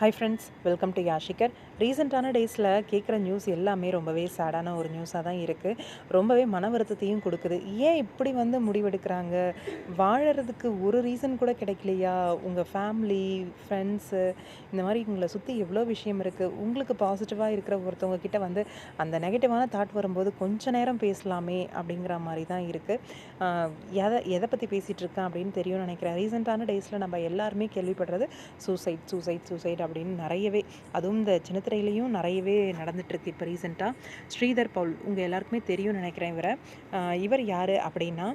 Hi friends welcome to யாஷிகர் ரீசெண்டான டேஸில் கேட்குற நியூஸ் எல்லாமே ரொம்பவே சேடான ஒரு நியூஸாக தான் இருக்குது ரொம்பவே மன வருத்தத்தையும் கொடுக்குது. ஏன் இப்படி வந்து முடிவெடுக்கிறாங்க? வாழறதுக்கு ஒரு ரீசன் கூட கிடைக்கலையா? உங்கள் ஃபேமிலி ஃப்ரெண்ட்ஸு இந்த மாதிரி உங்களை சுற்றி எவ்வளோ விஷயம் இருக்குது உங்களுக்கு பாசிட்டிவாக இருக்கிற ஒருத்தவங்க கிட்ட வந்து அந்த நெகட்டிவான தாட் வரும்போது கொஞ்ச நேரம் பேசலாமே அப்படிங்கிற மாதிரி தான் இருக்குது எதை எதை பற்றி பேசிகிட்டு இருக்கேன் அப்படின்னு தெரியும்னு நினைக்கிறேன். ரீசெண்டான டேஸில் நம்ம எல்லாருமே கேள்விப்படுறது சூசைட் சூசைட் சூசைட் அப்படின்னு நிறையவே அதுவும் இந்த சின்னத்திரையிலையும் நிறையவே நடந்துட்டுருக்கு இப்போ ரீசெண்டாக ஸ்ரீதர் பவுல் உங்கள் எல்லாருக்குமே தெரியும்னு நினைக்கிறேன் இவரை. இவர் யார் அப்படின்னா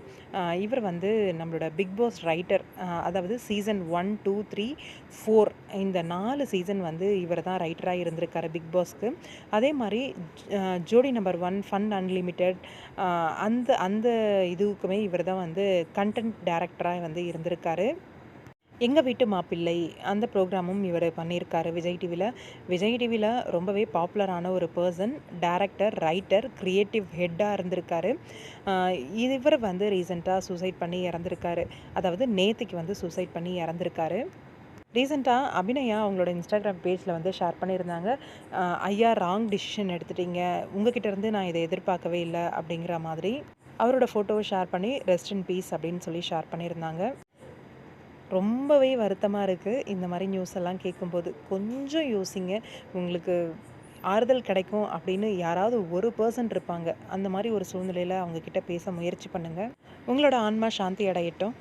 இவர் வந்து நம்மளோட பிக் பாஸ் ரைட்டர் அதாவது season one two three four இந்த நாலு சீசன் வந்து இவர் தான் ரைட்டராக இருந்திருக்காரு பிக் பாஸ்க்கு அதே மாதிரி ஜோடி நம்பர் ஒன் ஃபன் அன்லிமிட்டெட் அந்த அந்த இதுக்குமே இவர் தான் வந்து கண்டென்ட் டேரக்டராக வந்து இருந்திருக்காரு. எங்கள் வீட்டு மாப்பிள்ளை அந்த ப்ரோக்ராமும் இவர் பண்ணியிருக்காரு விஜய் டிவியில் விஜய் டிவியில் ரொம்பவே பாப்புலரான ஒரு பர்சன் டேரக்டர் ரைட்டர் க்ரியேட்டிவ் ஹெட்டாக இருந்திருக்காரு. இவர் வந்து ரீசெண்டாக சூசைட் பண்ணி இறந்துருக்காரு. அதாவது நேத்துக்கு வந்து சூசைட் பண்ணி இறந்துருக்காரு. ரீசெண்டாக அபிநயா அவங்களோட இன்ஸ்டாகிராம் பேஜில் வந்து ஷேர் பண்ணியிருந்தாங்க. ஐயா ராங் டிசிஷன் எடுத்துட்டீங்க. உங்ககிட்ட இருந்து நான் இதை எதிர்பார்க்கவே இல்லை அப்படிங்கிற மாதிரி அவரோட ஃபோட்டோவை ஷேர் பண்ணி ரெஸ்ட் இன் பீஸ் அப்படின்னு சொல்லி ஷேர் பண்ணியிருந்தாங்க. ரொம்பவே வருத்தமாக இருக்குது இந்த மாதிரி நியூஸ் எல்லாம் கேட்கும்போது கொஞ்சம் யோசிங்க. உங்களுக்கு ஆறுதல் கிடைக்கும் அப்படின்னு யாராவது ஒரு பர்சன் இருப்பாங்க. அந்த மாதிரி ஒரு சூழ்நிலையில் அவங்கக்கிட்ட பேச முயற்சி பண்ணுங்கள் உங்களோட ஆன்மா சாந்தி அடையட்டும்.